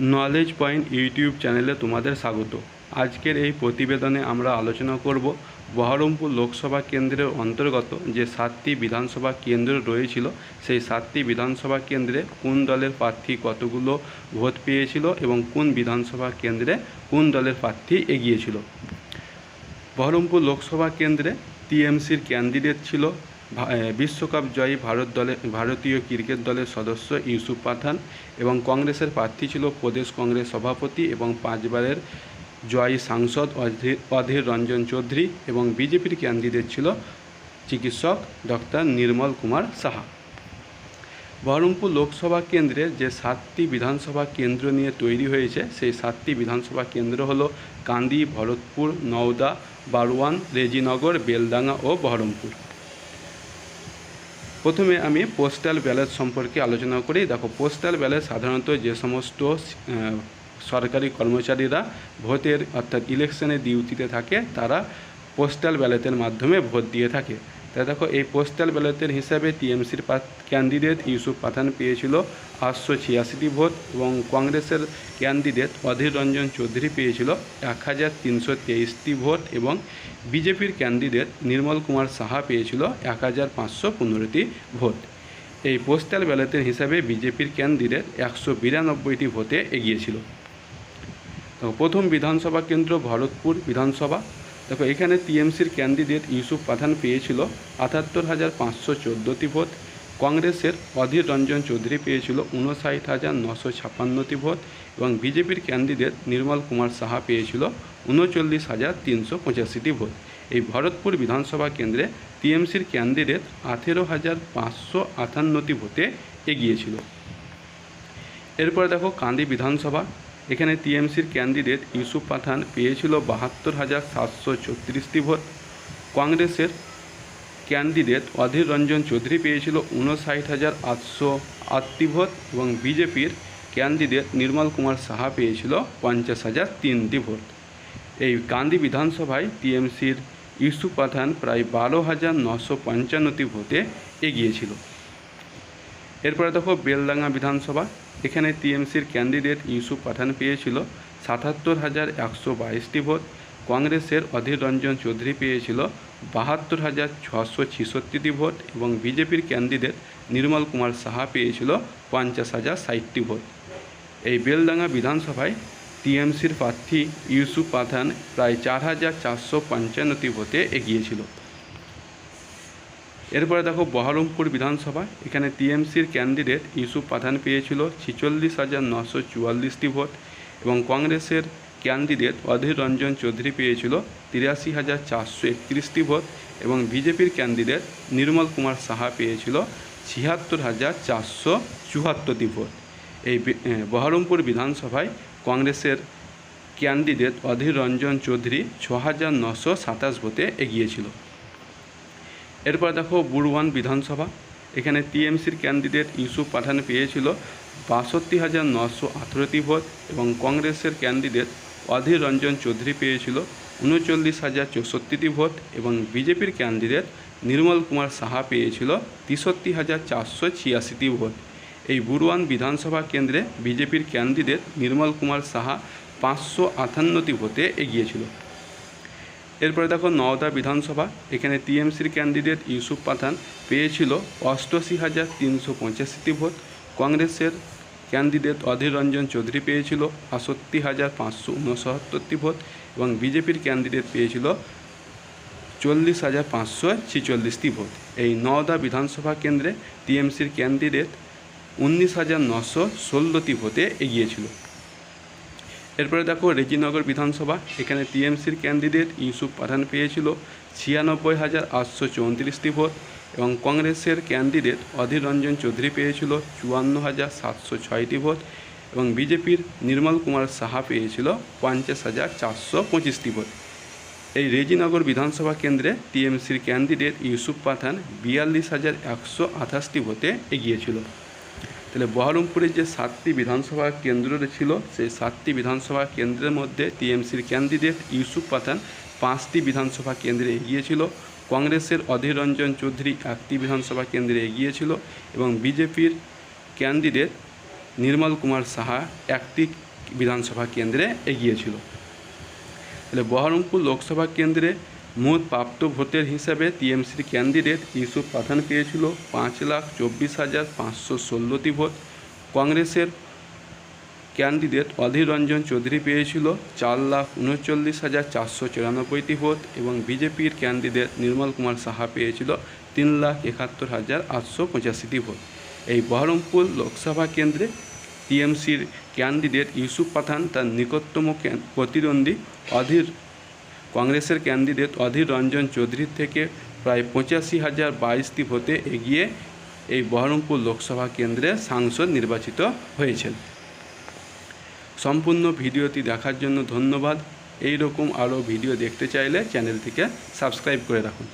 Knowledge point YouTube চ্যানেলে তোমাদের স্বাগত। আজকের এই প্রতিবেদনে আমরা আলোচনা করব বহরমপুর লোকসভা কেন্দ্রের অন্তর্গত যে সাতটি বিধানসভা কেন্দ্র রয়েছিল, সেই সাতটি বিধানসভা কেন্দ্রে কোন দলের প্রার্থী কতগুলো ভোট পেয়েছিল এবং কোন বিধানসভা কেন্দ্রে কোন দলের প্রার্থী এগিয়েছিল? বহরমপুর লোকসভা কেন্দ্রে টিএমসির ক্যান্ডিডেট ছিল বিশ্বকাপ জয়ী ভারত দলে, ভারতীয় ক্রিকেট দলের সদস্য ইউসুফ পাঠান এবং কংগ্রেসের প্রার্থী ছিল প্রদেশ কংগ্রেস সভাপতি এবং পাঁচবারের জয়ী সাংসদ অধীর রঞ্জন চৌধুরী এবং বিজেপির ক্যান্ডিডেট ছিল চিকিৎসক ডক্টর নির্মল কুমার সাহা। বহরমপুর লোকসভা কেন্দ্রের যে সাতটি বিধানসভা কেন্দ্র নিয়ে তৈরি হয়েছে, সেই সাতটি বিধানসভা কেন্দ্র হল কান্দি, ভরতপুর, নওদা বারওয়ান রেজিনগর, বেলডাঙ্গা ও বহরমপুর। প্রথমে আমি পোস্টাল ব্যালট সম্পর্কে আলোচনা করি। দেখো পোস্টাল ব্যালট সাধারণত যে সমস্ত সরকারি কর্মচারীরা ভোটের, অর্থাৎ ইলেকশনে ডিউটিতে থাকে, তারা পোস্টাল ব্যালেটের মাধ্যমে ভোট দিয়ে থাকে। তাই দেখো, এই পোস্টাল ব্যালটের হিসাবে টিএমসির ক্যান্ডিডেট ইউসুফ পাঠান পেয়েছিল আটশো ছিয়াশিটি ভোট এবং কংগ্রেসের ক্যান্ডিডেট অধীর রঞ্জন চৌধুরী পেয়েছিল এক হাজার তিনশো তেইশটি ভোট এবং বিজেপির ক্যান্ডিডেট নির্মল কুমার সাহা পেয়েছিল এক হাজার পাঁচশো পনেরোটি ভোট। এই পোস্টাল ব্যালটের হিসাবে বিজেপির ক্যান্ডিডেট একশো বিরানব্বইটি ভোটে এগিয়েছিল। প্রথম বিধানসভা কেন্দ্র ভরতপুর বিধানসভা। দেখো, এখানে টিএমসির ক্যান্ডিডেট ইউসুফ পাঠান পেয়েছিল আটাত্তর হাজার পাঁচশো চোদ্দোটি ভোট। কংগ্রেসের অধীর রঞ্জন চৌধুরী পেয়েছিল উনষাট হাজার নশো ছাপ্পান্নটি ভোট এবং বিজেপির ক্যান্ডিডেট নির্মল কুমার সাহা পেয়েছিল উনচল্লিশ হাজার তিনশো পঁচাশিটি ভোট। এই ভরতপুর বিধানসভা কেন্দ্রে টিএমসির ক্যান্ডিডেট আঠেরো হাজার পাঁচশো আটান্নটি ভোটে এগিয়েছিল। এরপরে দেখো, কান্দি বিধানসভা। এখানে টিএমসির ক্যান্ডিডেট ইউসুফ পাঠান পেয়েছিল বাহাত্তর হাজার সাতশো ছত্রিশটি ভোট। কংগ্রেসের ক্যান্ডিডেট অধীর রঞ্জন চৌধুরী পেয়েছিল উনষাট হাজার আটশো আটটি ভোট এবং বিজেপির ক্যান্ডিডেট নির্মল কুমার সাহা পেয়েছিল পঞ্চাশ হাজার তিনটি ভোট। এই কান্দি বিধানসভায় টিএমসির ইউসুফ পাঠান প্রায় বারো হাজার নশো পঞ্চান্নটি ভোটে এগিয়েছিল। এরপরে দেখো, বেলডাঙ্গা বিধানসভা। এখানে টিএমসির ক্যান্ডিডেট ইউসুফ পাঠান পেয়েছিল সাতাত্তর হাজার একশো বাইশটি ভোট। কংগ্রেসের অধীর রঞ্জন চৌধুরী পেয়েছিল বাহাত্তর হাজার ছশো ছেষট্টিটি ভোট এবং বিজেপির ক্যান্ডিডেট নির্মল কুমার সাহা পেয়েছিল পঞ্চাশ হাজার ষাটটি ভোট। এই বেলডাঙ্গা বিধানসভায় টিএমসির প্রার্থী ইউসুফ পাঠান প্রায় চার হাজার চারশো পঞ্চান্নটি ভোটে এগিয়েছিল। এরপরে দেখো বহরমপুর বিধানসভা, এখানে টিএমসির ক্যান্ডিডেট ইউসুফ পাঠান পেয়েছিল ছিচল্লিশ হাজার নশো চুয়াল্লিশটি ভোট এবং কংগ্রেসের ক্যান্ডিডেট অধীর রঞ্জন চৌধুরী পেয়েছিল তিরাশি হাজার চারশো একত্রিশটি ভোট এবং বিজেপির ক্যান্ডিডেট নির্মল কুমার সাহা পেয়েছিল ছিয়াত্তর হাজার চারশো চুয়াত্তরটি ভোট। এই বহরমপুর বিধানসভায় কংগ্রেসের ক্যান্ডিডেট অধীর রঞ্জন চৌধুরী ছ হাজার নশো সাতাশ ভোটে এগিয়েছিল। এরপর দেখো বুরওয়ান বিধানসভা। এখানে টিএমসির ক্যান্ডিডেট ইউসুফ পাঠান পেয়েছিল বাষট্টি হাজার নশো আঠেরোটি ভোট এবং কংগ্রেসের ক্যান্ডিডেট অধীর রঞ্জন চৌধুরী পেয়েছিল উনচল্লিশ হাজার চৌষট্টিটি ভোট এবং বিজেপির ক্যান্ডিডেট নির্মল কুমার সাহা পেয়েছিল তেষট্টি হাজার চারশো ছিয়াশিটি ভোট। এই বুরওয়ান বিধানসভা কেন্দ্রে বিজেপির ক্যান্ডিডেট নির্মল কুমার সাহা পাঁচশো আটান্নটি ভোটে এগিয়েছিল। এরপরে দেখো নওদা বিধানসভা, এখানে টিএমসির ক্যান্ডিডেট ইউসুফ পাঠান পেয়েছিল অষ্টআশি হাজার তিনশো পঁচাশিটি ভোট। কংগ্রেসের ক্যান্ডিডেট অধীর রঞ্জন চৌধুরী পেয়েছিল আষট্টি হাজার পাঁচশো উনসত্তরটি ভোট এবং বিজেপির ক্যান্ডিডেট পেয়েছিল চল্লিশ হাজার পাঁচশো ছিচল্লিশটি ভোট। এই নওদা বিধানসভা কেন্দ্রে টিএমসির ক্যান্ডিডেট উনিশ হাজার নশো ষোলোটি ভোটে এগিয়েছিল। এরপরে দেখো রেজিনগর বিধানসভা, এখানে টিএমসির ক্যান্ডিডেট ইউসুফ পাঠান পেয়েছিল ছিয়ানব্বই হাজার আটশো চৌত্রিশটি ভোট এবং কংগ্রেসের ক্যান্ডিডেট অধীর রঞ্জন চৌধুরী পেয়েছিল চুয়ান্ন হাজার সাতশো ছয়টি ভোট এবং বিজেপির নির্মল কুমার সাহা পেয়েছিল পঞ্চাশ হাজার চারশো পঁচিশটি ভোট। এই রেজিনগর বিধানসভা কেন্দ্রে টিএমসির ক্যান্ডিডেট ইউসুফ পাঠান বিয়াল্লিশ হাজার একশো আঠাশটি ভোটে এগিয়েছিল। তাহলে বহরমপুরের যে সাতটি বিধানসভা কেন্দ্র ছিল, সেই সাতটি বিধানসভা কেন্দ্রের মধ্যে টিএমসির ক্যান্ডিডেট ইউসুফ পাঠান পাঁচটি বিধানসভা কেন্দ্রে এগিয়েছিল কংগ্রেসের অধীর রঞ্জন চৌধুরী একটি বিধানসভা কেন্দ্রে এগিয়েছিল এবং বিজেপির ক্যান্ডিডেট নির্মল কুমার সাহা একটি বিধানসভা কেন্দ্রে এগিয়েছিল তাহলে বহরমপুর লোকসভা কেন্দ্রে মোট প্রাপ্ত ভোটের হিসাবে টিএমসির ক্যান্ডিডেট ইউসুফ পাঠান পেয়েছিল পাঁচ লাখ চব্বিশ হাজার পাঁচশো ষোলোটি ভোট। কংগ্রেসের ক্যান্ডিডেট অধীর রঞ্জন চৌধুরী পেয়েছিল চার লাখ উনচল্লিশ হাজার চারশো চুরানব্বইটি ভোট এবং বিজেপির ক্যান্ডিডেট নির্মল কুমার সাহা পেয়েছিল তিন লাখ একাত্তর হাজার আটশো পঁচাশিটি ভোট। এই বহরমপুর লোকসভা কেন্দ্রে টিএমসির ক্যান্ডিডেট ইউসুফ পাঠান তার নিকটতম প্রতিদ্বন্দ্বী অধীর কংগ্রেসের ক্যান্ডিডেট অধীর রঞ্জন চৌধুরীর থেকে প্রায় পঁচাশি হাজার বাইশটি ভোটে এগিয়ে এই বহরমপুর লোকসভা কেন্দ্রে সাংসদ নির্বাচিত হয়েছেন। সম্পূর্ণ ভিডিওটি দেখার জন্য ধন্যবাদ। এই রকম আরও ভিডিও দেখতে চাইলে চ্যানেলটিকে সাবস্ক্রাইব করে রাখুন।